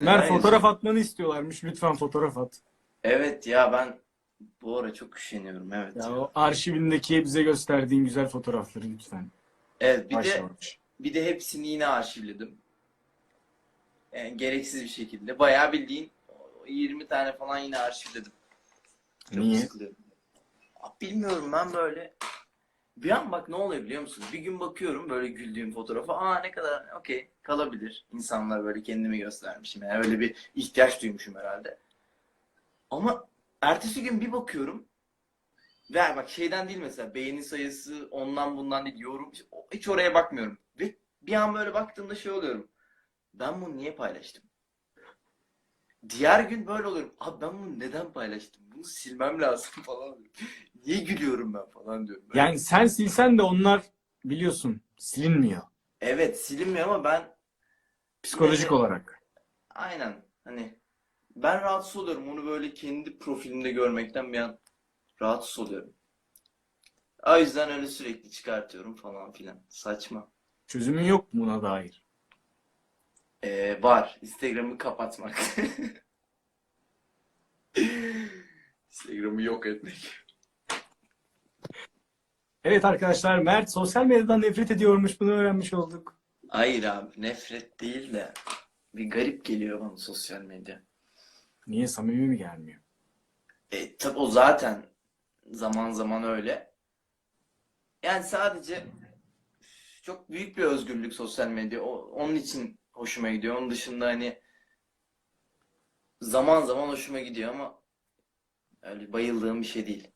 Neden fotoğraf atmanı istiyorlarmış. Lütfen fotoğraf at. Evet ya ben bu ara çok üşeniyorum evet. Ya o arşivindeki bize gösterdiğin güzel fotoğrafları lütfen. Evet bir de bir de hepsini yine arşivledim. Yani gereksiz bir şekilde. Bayağı bildiğin 20 tane falan yine arşivledim. Çok Niye? sıkılıyorum. Bilmiyorum ben böyle. Bir an bak ne oluyor biliyor musun? Bir gün bakıyorum böyle güldüğüm fotoğrafa. Aa ne kadar okey kalabilir. İnsanlar böyle kendimi göstermişim. Yani öyle bir ihtiyaç duymuşum herhalde. Ama ertesi gün bir bakıyorum. Ve bak şeyden değil mesela beğeni sayısı ondan bundan değil yorum hiç oraya bakmıyorum. Ve bir an böyle baktığımda şey oluyorum. Ben bunu niye paylaştım? Diğer gün böyle oluyorum. Abi ben bunu neden paylaştım? Bunu silmem lazım falan. diyorum. Niye gülüyorum ben falan diyorum. Böyle. Yani sen silsen de onlar biliyorsun silinmiyor. Evet silinmiyor ama ben Psikolojik Evet. olarak. aynen hani ben rahatsız oluyorum. Onu böyle kendi profilimde görmekten bir an rahatsız oluyorum. O yüzden öyle sürekli çıkartıyorum falan filan. Saçma. Çözümün yok mu buna dair? Ee, var. Instagram'ı kapatmak. Instagram'ı yok etmek. Evet arkadaşlar Mert sosyal medyadan nefret ediyormuş. Bunu öğrenmiş olduk. Hayır abi nefret değil de bir garip geliyor bana sosyal medya. Niye samimi mi gelmiyor? E, tabi o zaten zaman zaman öyle. Yani sadece çok büyük bir özgürlük sosyal medya. O, onun için hoşuma gidiyor. Onun dışında hani zaman zaman hoşuma gidiyor ama öyle bayıldığım bir şey değil.